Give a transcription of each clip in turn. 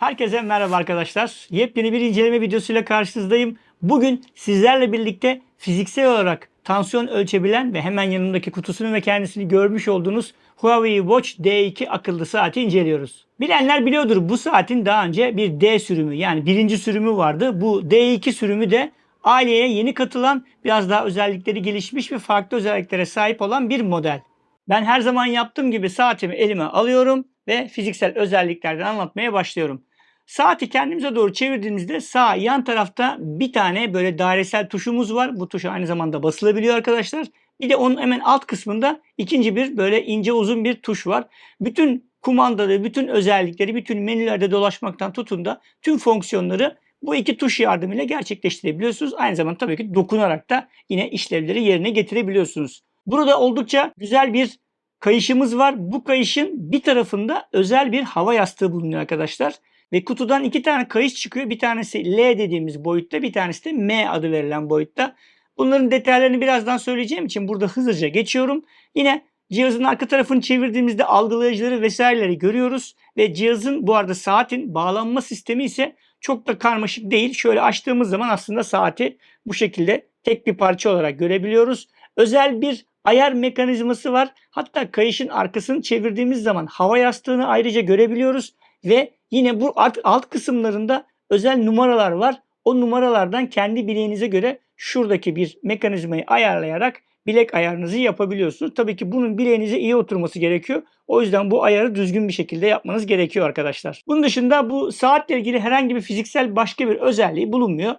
Herkese merhaba arkadaşlar. Yepyeni bir inceleme videosuyla karşınızdayım. Bugün sizlerle birlikte fiziksel olarak tansiyon ölçebilen ve hemen yanındaki kutusunu ve kendisini görmüş olduğunuz Huawei Watch D2 akıllı saati inceliyoruz. Bilenler biliyordur bu saatin daha önce bir D sürümü yani birinci sürümü vardı. Bu D2 sürümü de aileye yeni katılan biraz daha özellikleri gelişmiş ve farklı özelliklere sahip olan bir model. Ben her zaman yaptığım gibi saatimi elime alıyorum ve fiziksel özelliklerden anlatmaya başlıyorum. Saati kendimize doğru çevirdiğimizde sağ yan tarafta bir tane böyle dairesel tuşumuz var. Bu tuş aynı zamanda basılabiliyor arkadaşlar. Bir de onun hemen alt kısmında ikinci bir böyle ince uzun bir tuş var. Bütün kumandaları, bütün özellikleri, bütün menülerde dolaşmaktan tutun da tüm fonksiyonları bu iki tuş yardımıyla gerçekleştirebiliyorsunuz. Aynı zamanda tabii ki dokunarak da yine işlevleri yerine getirebiliyorsunuz. Burada oldukça güzel bir kayışımız var. Bu kayışın bir tarafında özel bir hava yastığı bulunuyor arkadaşlar. Ve kutudan iki tane kayış çıkıyor. Bir tanesi L dediğimiz boyutta, bir tanesi de M adı verilen boyutta. Bunların detaylarını birazdan söyleyeceğim için burada hızlıca geçiyorum. Yine cihazın arka tarafını çevirdiğimizde algılayıcıları vesaireleri görüyoruz. Ve cihazın bu arada saatin bağlanma sistemi ise çok da karmaşık değil. Şöyle açtığımız zaman aslında saati bu şekilde tek bir parça olarak görebiliyoruz. Özel bir ayar mekanizması var. Hatta kayışın arkasını çevirdiğimiz zaman hava yastığını ayrıca görebiliyoruz. Ve yine bu alt, kısımlarında özel numaralar var. O numaralardan kendi bileğinize göre şuradaki bir mekanizmayı ayarlayarak bilek ayarınızı yapabiliyorsunuz. Tabii ki bunun bileğinize iyi oturması gerekiyor. O yüzden bu ayarı düzgün bir şekilde yapmanız gerekiyor arkadaşlar. Bunun dışında bu saatle ilgili herhangi bir fiziksel başka bir özelliği bulunmuyor.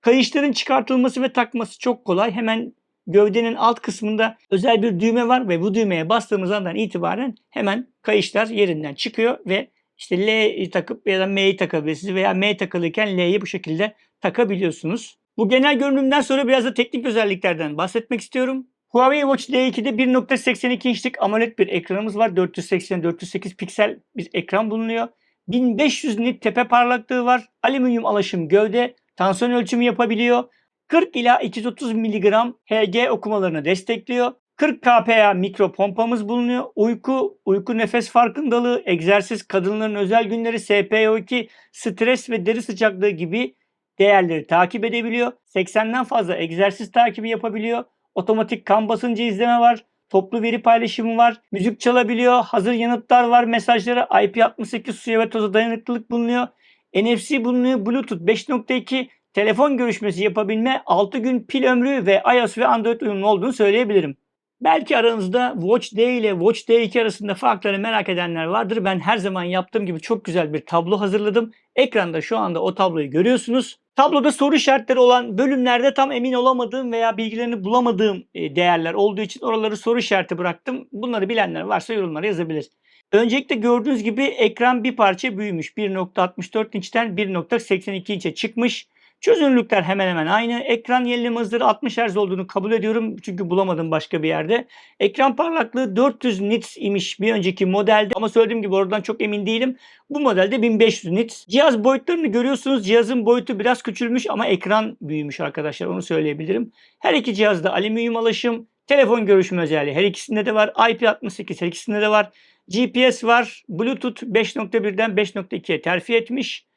Kayışların çıkartılması ve takması çok kolay. Hemen gövdenin alt kısmında özel bir düğme var ve bu düğmeye bastığımız andan itibaren hemen kayışlar yerinden çıkıyor ve işte L'yi takıp ya da M'yi takabilirsiniz veya M takılıyken L'yi bu şekilde takabiliyorsunuz. Bu genel görünümden sonra biraz da teknik özelliklerden bahsetmek istiyorum. Huawei Watch D2'de 1.82 inçlik AMOLED bir ekranımız var. 480-408 piksel bir ekran bulunuyor. 1500 nit tepe parlaklığı var. Alüminyum alaşım gövde. Tansiyon ölçümü yapabiliyor. 40 ila 230 mg Hg okumalarını destekliyor. 40 kPa mikro pompamız bulunuyor. Uyku, uyku nefes farkındalığı, egzersiz, kadınların özel günleri, SPO2, stres ve deri sıcaklığı gibi değerleri takip edebiliyor. 80'den fazla egzersiz takibi yapabiliyor. Otomatik kan basıncı izleme var. Toplu veri paylaşımı var. Müzik çalabiliyor. Hazır yanıtlar var mesajlara. IP68 suya ve toza dayanıklılık bulunuyor. NFC bulunuyor. Bluetooth 5.2 telefon görüşmesi yapabilme 6 gün pil ömrü ve iOS ve Android uyumlu olduğunu söyleyebilirim. Belki aranızda Watch D ile Watch D2 arasında farkları merak edenler vardır. Ben her zaman yaptığım gibi çok güzel bir tablo hazırladım. Ekranda şu anda o tabloyu görüyorsunuz. Tabloda soru işaretleri olan bölümlerde tam emin olamadığım veya bilgilerini bulamadığım e, değerler olduğu için oraları soru işareti bıraktım. Bunları bilenler varsa yorumlara yazabilir. Öncelikle gördüğünüz gibi ekran bir parça büyümüş. 1.64 inçten 1.82 inçe çıkmış. Çözünürlükler hemen hemen aynı. Ekran yenileme hızları 60 Hz olduğunu kabul ediyorum. Çünkü bulamadım başka bir yerde. Ekran parlaklığı 400 nits imiş bir önceki modelde. Ama söylediğim gibi oradan çok emin değilim. Bu modelde 1500 nits. Cihaz boyutlarını görüyorsunuz. Cihazın boyutu biraz küçülmüş ama ekran büyümüş arkadaşlar. Onu söyleyebilirim. Her iki cihazda alüminyum alaşım. Telefon görüşme özelliği her ikisinde de var. IP68 her ikisinde de var. GPS var. Bluetooth 5.1'den 5.2'ye terfi etmiş.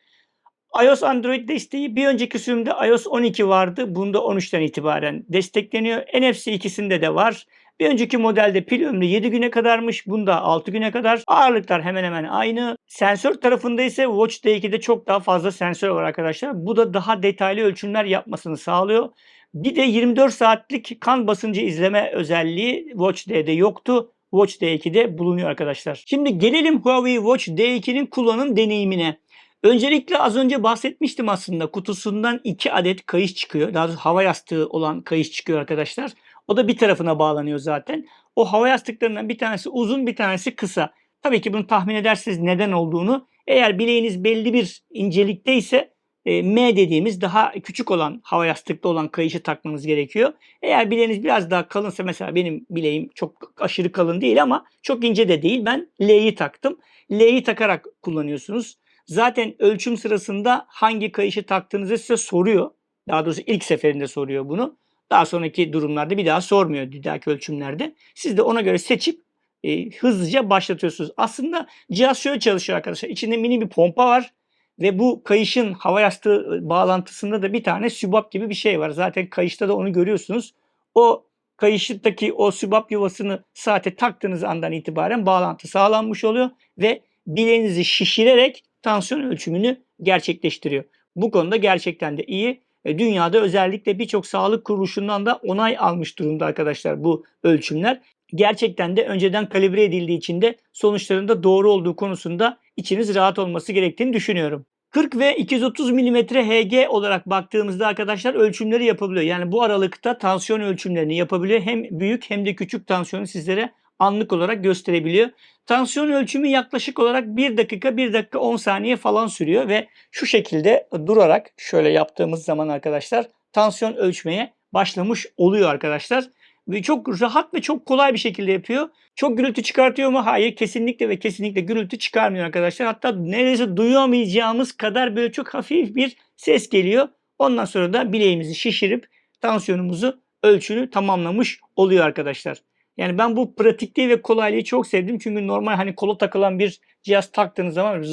iOS Android desteği bir önceki sürümde iOS 12 vardı. Bunda 13'ten itibaren destekleniyor. NFC ikisinde de var. Bir önceki modelde pil ömrü 7 güne kadarmış. Bunda 6 güne kadar. Ağırlıklar hemen hemen aynı. Sensör tarafında ise Watch D2'de çok daha fazla sensör var arkadaşlar. Bu da daha detaylı ölçümler yapmasını sağlıyor. Bir de 24 saatlik kan basıncı izleme özelliği Watch D'de yoktu. Watch D2'de bulunuyor arkadaşlar. Şimdi gelelim Huawei Watch D2'nin kullanım deneyimine. Öncelikle az önce bahsetmiştim aslında kutusundan 2 adet kayış çıkıyor. Daha doğrusu hava yastığı olan kayış çıkıyor arkadaşlar. O da bir tarafına bağlanıyor zaten. O hava yastıklarından bir tanesi uzun bir tanesi kısa. Tabii ki bunu tahmin edersiniz neden olduğunu. Eğer bileğiniz belli bir incelikte ise e, M dediğimiz daha küçük olan hava yastıklı olan kayışı takmanız gerekiyor. Eğer bileğiniz biraz daha kalınsa mesela benim bileğim çok aşırı kalın değil ama çok ince de değil. Ben L'yi taktım. L'yi takarak kullanıyorsunuz. Zaten ölçüm sırasında hangi kayışı taktığınızı size soruyor. Daha doğrusu ilk seferinde soruyor bunu. Daha sonraki durumlarda bir daha sormuyor bir dahaki ölçümlerde. Siz de ona göre seçip e, hızlıca başlatıyorsunuz. Aslında cihaz şöyle çalışıyor arkadaşlar. İçinde mini bir pompa var. Ve bu kayışın hava yastığı bağlantısında da bir tane sübap gibi bir şey var. Zaten kayışta da onu görüyorsunuz. O kayıştaki o sübap yuvasını saate taktığınız andan itibaren bağlantı sağlanmış oluyor ve bileğinizi şişirerek tansiyon ölçümünü gerçekleştiriyor. Bu konuda gerçekten de iyi. E, Dünyada özellikle birçok sağlık kuruluşundan da onay almış durumda arkadaşlar bu ölçümler. Gerçekten de önceden kalibre edildiği için de sonuçlarında doğru olduğu konusunda içiniz rahat olması gerektiğini düşünüyorum. 40 ve 230 mm Hg olarak baktığımızda arkadaşlar ölçümleri yapabiliyor. Yani bu aralıkta tansiyon ölçümlerini yapabiliyor. Hem büyük hem de küçük tansiyonu sizlere anlık olarak gösterebiliyor. Tansiyon ölçümü yaklaşık olarak 1 dakika 1 dakika 10 saniye falan sürüyor ve şu şekilde durarak şöyle yaptığımız zaman arkadaşlar tansiyon ölçmeye başlamış oluyor arkadaşlar. Ve çok rahat ve çok kolay bir şekilde yapıyor. Çok gürültü çıkartıyor mu? Hayır kesinlikle ve kesinlikle gürültü çıkarmıyor arkadaşlar. Hatta neredeyse duyamayacağımız kadar böyle çok hafif bir ses geliyor. Ondan sonra da bileğimizi şişirip tansiyonumuzu ölçünü tamamlamış oluyor arkadaşlar. Yani ben bu pratikliği ve kolaylığı çok sevdim. Çünkü normal hani kola takılan bir cihaz taktığınız zaman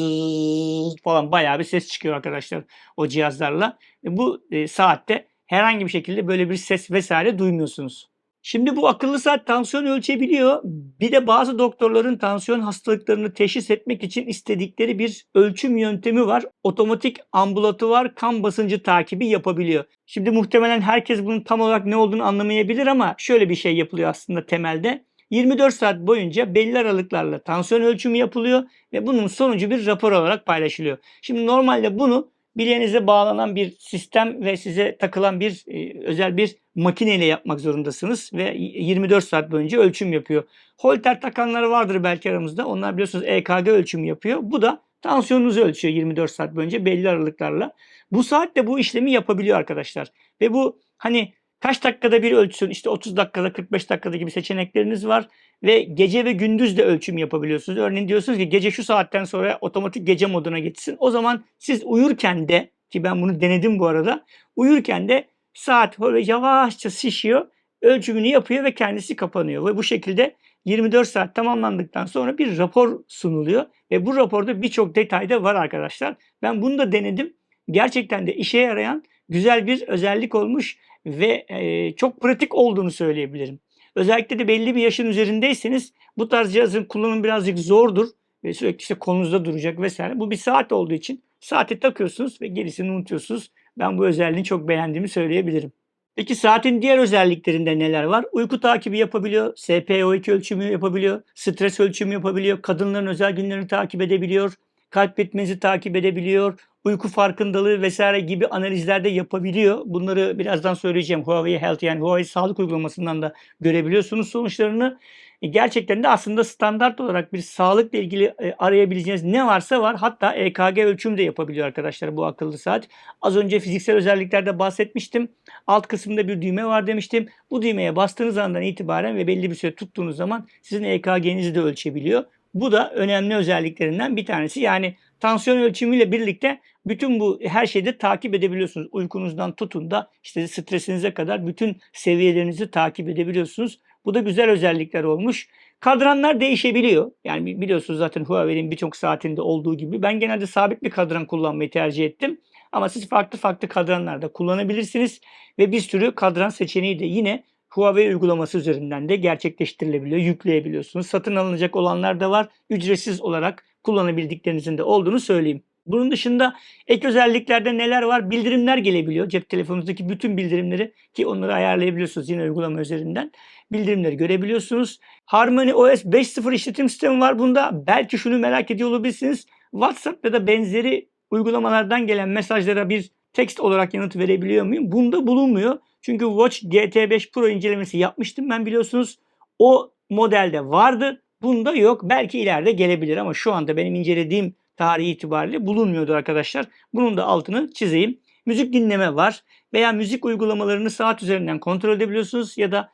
falan bayağı bir ses çıkıyor arkadaşlar o cihazlarla. E bu e, saatte herhangi bir şekilde böyle bir ses vesaire duymuyorsunuz. Şimdi bu akıllı saat tansiyon ölçebiliyor. Bir de bazı doktorların tansiyon hastalıklarını teşhis etmek için istedikleri bir ölçüm yöntemi var. Otomatik ambulatuvar kan basıncı takibi yapabiliyor. Şimdi muhtemelen herkes bunun tam olarak ne olduğunu anlamayabilir ama şöyle bir şey yapılıyor aslında temelde. 24 saat boyunca belli aralıklarla tansiyon ölçümü yapılıyor ve bunun sonucu bir rapor olarak paylaşılıyor. Şimdi normalde bunu bileğinize bağlanan bir sistem ve size takılan bir e, özel bir makineyle yapmak zorundasınız ve 24 saat boyunca ölçüm yapıyor. Holter takanlar vardır belki aramızda. Onlar biliyorsunuz EKG ölçümü yapıyor. Bu da tansiyonunuzu ölçüyor 24 saat boyunca belli aralıklarla. Bu saat de bu işlemi yapabiliyor arkadaşlar. Ve bu hani kaç dakikada bir ölçsün işte 30 dakikada 45 dakikada gibi seçenekleriniz var. Ve gece ve gündüz de ölçüm yapabiliyorsunuz. Örneğin diyorsunuz ki gece şu saatten sonra otomatik gece moduna geçsin. O zaman siz uyurken de ki ben bunu denedim bu arada. Uyurken de saat böyle yavaşça şişiyor. Ölçümünü yapıyor ve kendisi kapanıyor. Ve bu şekilde 24 saat tamamlandıktan sonra bir rapor sunuluyor. Ve bu raporda birçok detay da var arkadaşlar. Ben bunu da denedim. Gerçekten de işe yarayan güzel bir özellik olmuş ve e, çok pratik olduğunu söyleyebilirim. Özellikle de belli bir yaşın üzerindeyseniz bu tarz cihazın kullanımı birazcık zordur ve sürekli işte kolunuzda duracak vesaire. Bu bir saat olduğu için saati takıyorsunuz ve gerisini unutuyorsunuz. Ben bu özelliğini çok beğendiğimi söyleyebilirim. Peki saatin diğer özelliklerinde neler var? Uyku takibi yapabiliyor, SpO2 ölçümü yapabiliyor, stres ölçümü yapabiliyor, kadınların özel günlerini takip edebiliyor, kalp ritminizi takip edebiliyor, uyku farkındalığı vesaire gibi analizler de yapabiliyor. Bunları birazdan söyleyeceğim. Huawei Health yani Huawei sağlık uygulamasından da görebiliyorsunuz sonuçlarını. E, gerçekten de aslında standart olarak bir sağlıkla ilgili e, arayabileceğiniz ne varsa var. Hatta EKG ölçümü de yapabiliyor arkadaşlar bu akıllı saat. Az önce fiziksel özelliklerde bahsetmiştim. Alt kısımda bir düğme var demiştim. Bu düğmeye bastığınız andan itibaren ve belli bir süre tuttuğunuz zaman sizin EKG'nizi de ölçebiliyor. Bu da önemli özelliklerinden bir tanesi. Yani tansiyon ölçümüyle birlikte bütün bu her şeyi takip edebiliyorsunuz. Uykunuzdan tutun da işte stresinize kadar bütün seviyelerinizi takip edebiliyorsunuz. Bu da güzel özellikler olmuş. Kadranlar değişebiliyor. Yani biliyorsunuz zaten Huawei'nin birçok saatinde olduğu gibi. Ben genelde sabit bir kadran kullanmayı tercih ettim. Ama siz farklı farklı kadranlarda kullanabilirsiniz. Ve bir sürü kadran seçeneği de yine Huawei uygulaması üzerinden de gerçekleştirilebiliyor, yükleyebiliyorsunuz. Satın alınacak olanlar da var. Ücretsiz olarak kullanabildiklerinizin de olduğunu söyleyeyim. Bunun dışında ek özelliklerde neler var? Bildirimler gelebiliyor. Cep telefonunuzdaki bütün bildirimleri ki onları ayarlayabiliyorsunuz yine uygulama üzerinden. Bildirimleri görebiliyorsunuz. Harmony OS 5.0 işletim sistemi var bunda. Belki şunu merak ediyor olabilirsiniz. WhatsApp ya da benzeri uygulamalardan gelen mesajlara bir tekst olarak yanıt verebiliyor muyum? Bunda bulunmuyor. Çünkü Watch GT5 Pro incelemesi yapmıştım ben biliyorsunuz. O modelde vardı. Bunda yok. Belki ileride gelebilir ama şu anda benim incelediğim tarihi itibariyle bulunmuyordu arkadaşlar. Bunun da altını çizeyim. Müzik dinleme var veya müzik uygulamalarını saat üzerinden kontrol edebiliyorsunuz ya da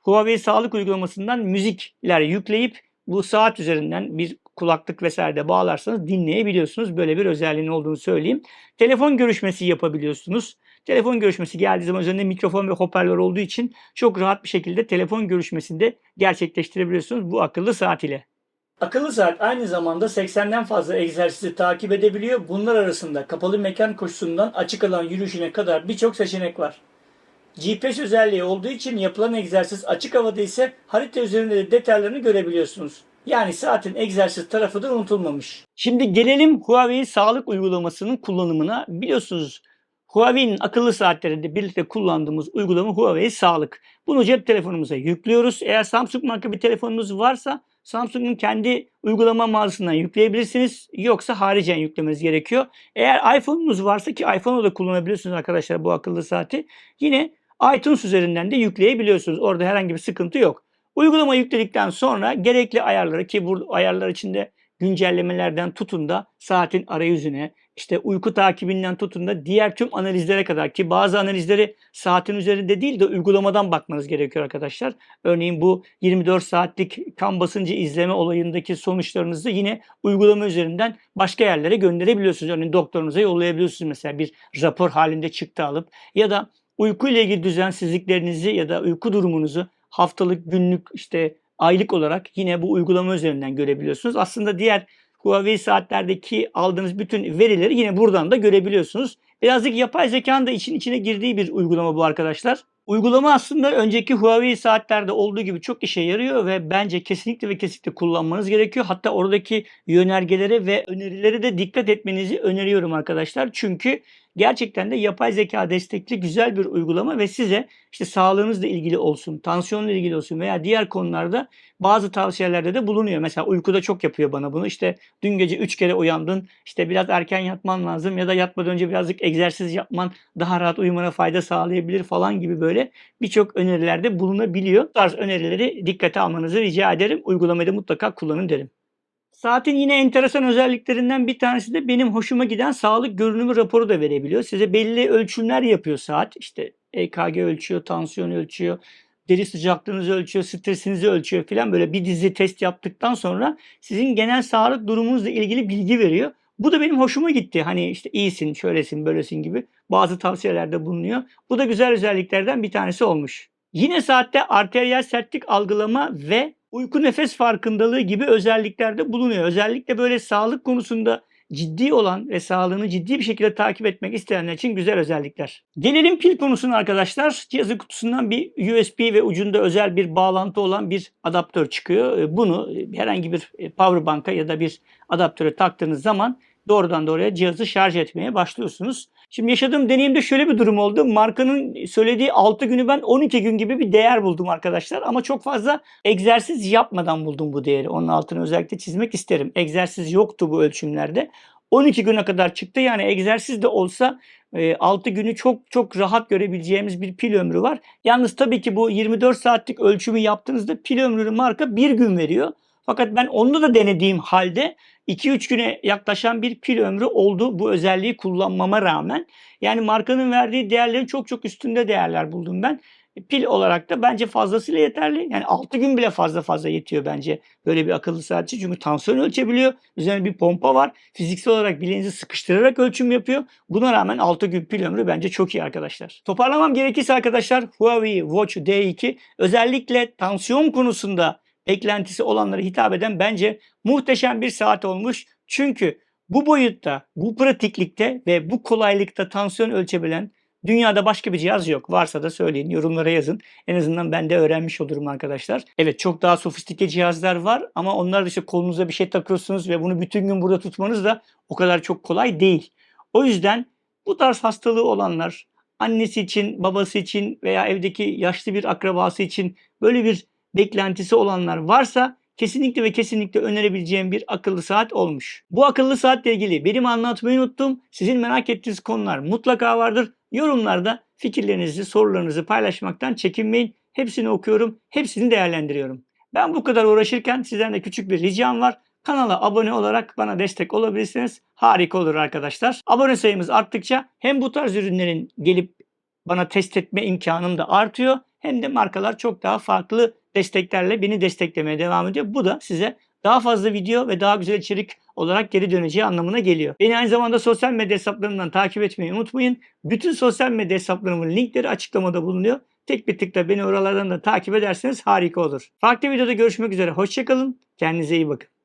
Huawei sağlık uygulamasından müzikler yükleyip bu saat üzerinden bir kulaklık vesaire de bağlarsanız dinleyebiliyorsunuz. Böyle bir özelliğin olduğunu söyleyeyim. Telefon görüşmesi yapabiliyorsunuz. Telefon görüşmesi geldiği zaman üzerinde mikrofon ve hoparlör olduğu için çok rahat bir şekilde telefon görüşmesinde gerçekleştirebiliyorsunuz bu akıllı saat ile. Akıllı saat aynı zamanda 80'den fazla egzersizi takip edebiliyor. Bunlar arasında kapalı mekan koşusundan açık alan yürüyüşüne kadar birçok seçenek var. GPS özelliği olduğu için yapılan egzersiz açık havada ise harita üzerinde de detaylarını görebiliyorsunuz. Yani saatin egzersiz tarafı da unutulmamış. Şimdi gelelim Huawei sağlık uygulamasının kullanımına. Biliyorsunuz Huawei'nin akıllı saatlerinde birlikte kullandığımız uygulama Huawei Sağlık. Bunu cep telefonumuza yüklüyoruz. Eğer Samsung marka bir telefonunuz varsa Samsung'un kendi uygulama mağazasından yükleyebilirsiniz. Yoksa haricen yüklemeniz gerekiyor. Eğer iPhone'unuz varsa ki iPhone'da da kullanabiliyorsunuz arkadaşlar bu akıllı saati. Yine iTunes üzerinden de yükleyebiliyorsunuz. Orada herhangi bir sıkıntı yok. Uygulama yükledikten sonra gerekli ayarları ki bu ayarlar içinde güncellemelerden tutun da saatin arayüzüne, işte uyku takibinden tutun da diğer tüm analizlere kadar ki bazı analizleri saatin üzerinde değil de uygulamadan bakmanız gerekiyor arkadaşlar. Örneğin bu 24 saatlik kan basıncı izleme olayındaki sonuçlarınızı yine uygulama üzerinden başka yerlere gönderebiliyorsunuz. Örneğin doktorunuza yollayabiliyorsunuz mesela bir rapor halinde çıktı alıp ya da uyku ile ilgili düzensizliklerinizi ya da uyku durumunuzu haftalık, günlük, işte aylık olarak yine bu uygulama üzerinden görebiliyorsunuz. Aslında diğer Huawei saatlerdeki aldığınız bütün verileri yine buradan da görebiliyorsunuz. Birazcık yapay zekanın da için içine girdiği bir uygulama bu arkadaşlar. Uygulama aslında önceki Huawei saatlerde olduğu gibi çok işe yarıyor ve bence kesinlikle ve kesinlikle kullanmanız gerekiyor. Hatta oradaki yönergelere ve önerileri de dikkat etmenizi öneriyorum arkadaşlar. Çünkü gerçekten de yapay zeka destekli güzel bir uygulama ve size işte sağlığınızla ilgili olsun, tansiyonla ilgili olsun veya diğer konularda bazı tavsiyelerde de bulunuyor. Mesela uykuda çok yapıyor bana bunu. İşte dün gece 3 kere uyandın, işte biraz erken yatman lazım ya da yatmadan önce birazcık egzersiz yapman daha rahat uyumana fayda sağlayabilir falan gibi böyle birçok önerilerde bulunabiliyor. Bu tarz önerileri dikkate almanızı rica ederim. Uygulamayı da mutlaka kullanın derim. Saatin yine enteresan özelliklerinden bir tanesi de benim hoşuma giden sağlık görünümü raporu da verebiliyor. Size belli ölçümler yapıyor saat. İşte EKG ölçüyor, tansiyon ölçüyor, deri sıcaklığınızı ölçüyor, stresinizi ölçüyor filan böyle bir dizi test yaptıktan sonra sizin genel sağlık durumunuzla ilgili bilgi veriyor. Bu da benim hoşuma gitti. Hani işte iyisin, şöylesin, böylesin gibi bazı tavsiyelerde bulunuyor. Bu da güzel özelliklerden bir tanesi olmuş. Yine saatte arteriyel sertlik algılama ve uyku nefes farkındalığı gibi özellikler de bulunuyor. Özellikle böyle sağlık konusunda ciddi olan ve sağlığını ciddi bir şekilde takip etmek isteyenler için güzel özellikler. Gelelim pil konusuna arkadaşlar. Cihazın kutusundan bir USB ve ucunda özel bir bağlantı olan bir adaptör çıkıyor. Bunu herhangi bir power bank'a ya da bir adaptöre taktığınız zaman doğrudan doğruya cihazı şarj etmeye başlıyorsunuz. Şimdi yaşadığım deneyimde şöyle bir durum oldu. Markanın söylediği 6 günü ben 12 gün gibi bir değer buldum arkadaşlar. Ama çok fazla egzersiz yapmadan buldum bu değeri. Onun altını özellikle çizmek isterim. Egzersiz yoktu bu ölçümlerde. 12 güne kadar çıktı. Yani egzersiz de olsa 6 günü çok çok rahat görebileceğimiz bir pil ömrü var. Yalnız tabii ki bu 24 saatlik ölçümü yaptığınızda pil ömrünü marka bir gün veriyor. Fakat ben onu da denediğim halde 2-3 güne yaklaşan bir pil ömrü oldu bu özelliği kullanmama rağmen. Yani markanın verdiği değerlerin çok çok üstünde değerler buldum ben. Pil olarak da bence fazlasıyla yeterli. Yani 6 gün bile fazla fazla yetiyor bence böyle bir akıllı saatçi. Çünkü tansiyon ölçebiliyor. Üzerine bir pompa var. Fiziksel olarak bileğinizi sıkıştırarak ölçüm yapıyor. Buna rağmen 6 gün pil ömrü bence çok iyi arkadaşlar. Toparlamam gerekirse arkadaşlar Huawei Watch D2 özellikle tansiyon konusunda eklentisi olanlara hitap eden bence muhteşem bir saat olmuş. Çünkü bu boyutta, bu pratiklikte ve bu kolaylıkta tansiyon ölçebilen dünyada başka bir cihaz yok. Varsa da söyleyin, yorumlara yazın. En azından ben de öğrenmiş olurum arkadaşlar. Evet çok daha sofistike cihazlar var ama onlar da işte kolunuza bir şey takıyorsunuz ve bunu bütün gün burada tutmanız da o kadar çok kolay değil. O yüzden bu tarz hastalığı olanlar, annesi için, babası için veya evdeki yaşlı bir akrabası için böyle bir beklentisi olanlar varsa kesinlikle ve kesinlikle önerebileceğim bir akıllı saat olmuş. Bu akıllı saatle ilgili benim anlatmayı unuttum. Sizin merak ettiğiniz konular mutlaka vardır. Yorumlarda fikirlerinizi, sorularınızı paylaşmaktan çekinmeyin. Hepsini okuyorum, hepsini değerlendiriyorum. Ben bu kadar uğraşırken sizden de küçük bir ricam var. Kanala abone olarak bana destek olabilirsiniz. Harika olur arkadaşlar. Abone sayımız arttıkça hem bu tarz ürünlerin gelip bana test etme imkanım da artıyor. Hem de markalar çok daha farklı desteklerle beni desteklemeye devam ediyor. Bu da size daha fazla video ve daha güzel içerik olarak geri döneceği anlamına geliyor. Beni aynı zamanda sosyal medya hesaplarımdan takip etmeyi unutmayın. Bütün sosyal medya hesaplarımın linkleri açıklamada bulunuyor. Tek bir tıkla beni oralardan da takip ederseniz harika olur. Farklı videoda görüşmek üzere. Hoşçakalın. Kendinize iyi bakın.